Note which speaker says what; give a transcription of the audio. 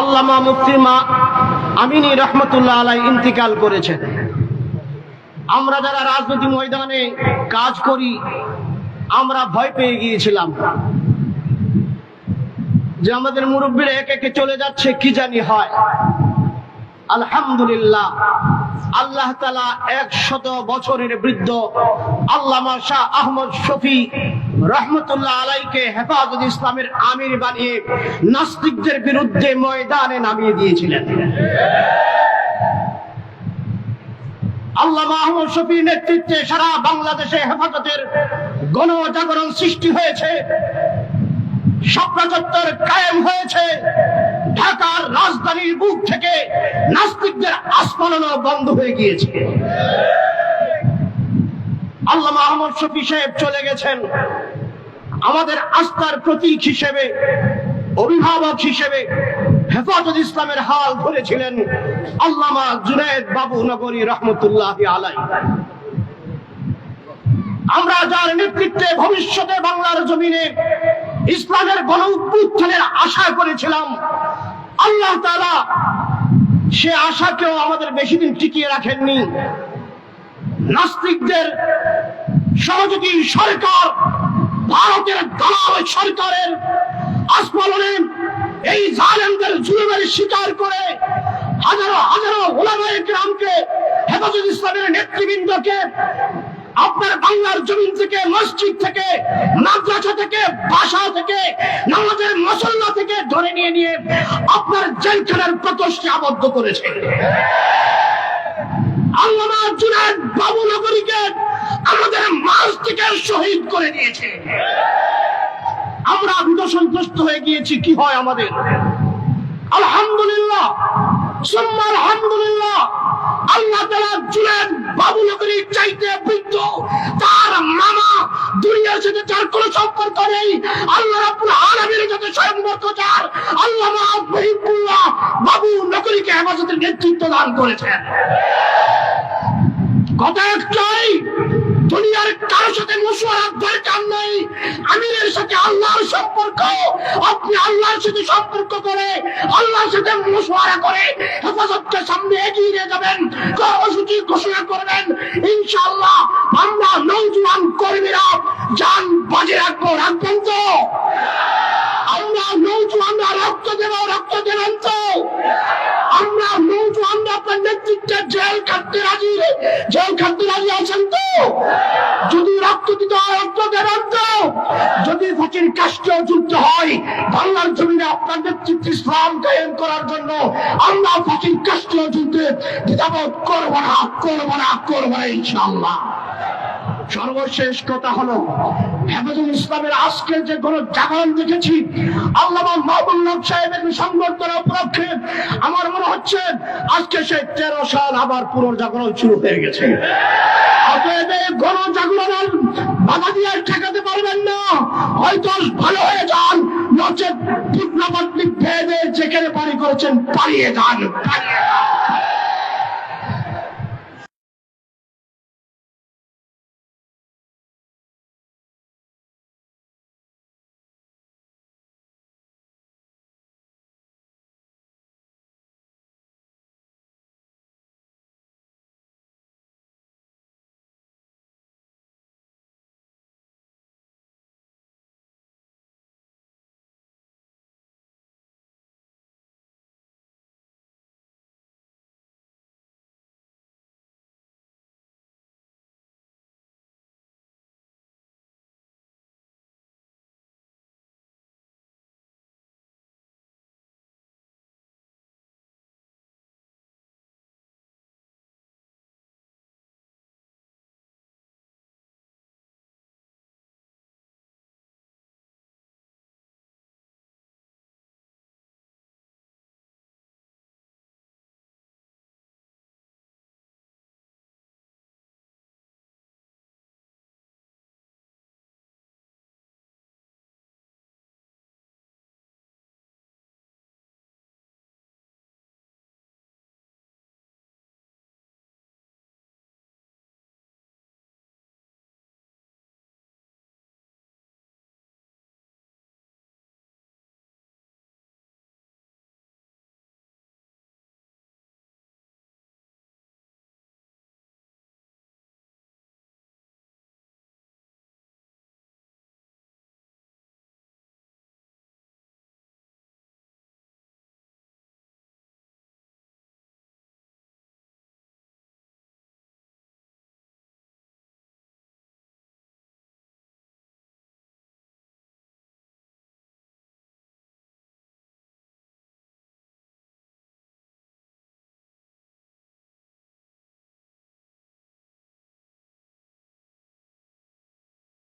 Speaker 1: আল্লামা মুফতি মা আমিনী রহমতুল্লাহ আলাই ইন্তিকাল করেছেন। আমরা যারা রাজনীতি ময়দানে কাজ করি, আমরা ভয় পেয়ে গিয়েছিলাম যে আমাদের মুরব্বীরা এক একে চলে যাচ্ছে, কি জানি হয়। আলহামদুলিল্লাহ, আল্লাহ তালা একশত বছরের বৃদ্ধ আল্লামা শাহ আহমদ শফি রহমতুল্লাহ আলাইকে হেফাজত ইসলামের আমির বানিয়ে নাস্তিকদের বিরুদ্ধে ময়দানে নামিয়ে দিয়েছিলেন। আল্লামা আহমদ শফির নেতৃত্বে সারা বাংলাদেশে হেফাজতের গণজাগরণ সৃষ্টি হয়েছে। স্বপ্নচত্বর কায়েম হয়েছে। ঢাকার রাজধানীর বুক থেকে নাস্তিকদের আস্ফালন বন্ধ হয়ে গিয়েছে। আল্লামা আহমদ শফি সাহেব চলে গেছেন। আমাদের আস্থার প্রতীক হিসেবে, অভিভাবক হিসেবে হেফাজত ইসলামের হাল ধরেছিলেন আল্লামা জুনায়েদ বাবু নগরী রহমতুল্লাহ আলাই আমরা যার নেতৃত্বে ভবিষ্যতে বাংলার জমিনে ইসলামের গণ উত্থানের আশা করেছিলাম, আল্লাহ তাআলা সে আশাকেও আমাদের বেশি দিন টিকিয়ে রাখেননি। নাস্তিকদের সহযোগী সরকার, ভারতের দালাল সরকারের আস্ফলনে এই জালেমদের জুলুমের শিকার করে হাজারো হাজারো ওলামায়ে গ্রামকে হেফাজত ইসলামের নেতৃবৃন্দকে আপনার বাংলার জমিন থেকে, মসজিদ থেকে, মাদ্রাসা থেকে, বাসা থেকে, নামাজের মসল্লা থেকে ধরে নিয়ে নিয়ে আপনার জেলখানার প্রকোষ্ঠে আবদ্ধ করেছে। আল্লাহ চাইতে তার মামা দুনিয়ার সাথে যার কোনো সম্পর্ক নেই, আল্লাহ রাব্বুল আলামিনের সাথে সম্পর্ক যার, আল্লামা মহিবুল্লাহ বাবু নগরীকে হেফাজতের নেতৃত্ব দান করেছেন। কথা একটাই দুনিয়ার কারও সাথে মুশওয়ারার দরকার নেই। আমিরের সাথে আল্লাহর সম্পর্ক, আপনি আল্লাহর সাথে সম্পর্ক করে, আল্লাহর সাথে মুশওয়ারা করে হেফাজতকে সামনে এগিয়ে নিয়ে যাবেন, কর্মসূচি ঘোষণা করবেন। ইনশাআল্লাহ আমরা নৌজওয়ান কর্মীরা যান বাজে রাখব, রাখবেন তো আমরা নৌজওয়ানরা রক্ত দেব রক্ত দেবেন তো আমরা নৌজওয়ানরা আপনার নেতৃত্বে জেল খাটতে রাজি? জেল খাটতে রাজি আছেন তো? যদি রক্ত দিতে হয় যদি ফকির হয়, বাংলার জমিনে আপনার ইসলাম কায়েম করার জন্য আমরা ফকির যুদ্ধে দ্বিধাবোধ করব না করব না করব না, ইনশাআল্লাহ। সর্বশেষ কথা হলো ইসলামের আজকে যে কোন দেখেছি সাহেবের সংবর্ধনা উপলক্ষে আমার মনে হচ্ছে আজকে তেরো সাল আবার পুনর্জাগরণ শুরু হয়ে গেছে। গণজাগরণ বাধা দিয়ে ঠেকাতে পারবেন না। হয়তো ভালো হয়ে যান যেখানে পারি করেছেন, পালিয়ে যান।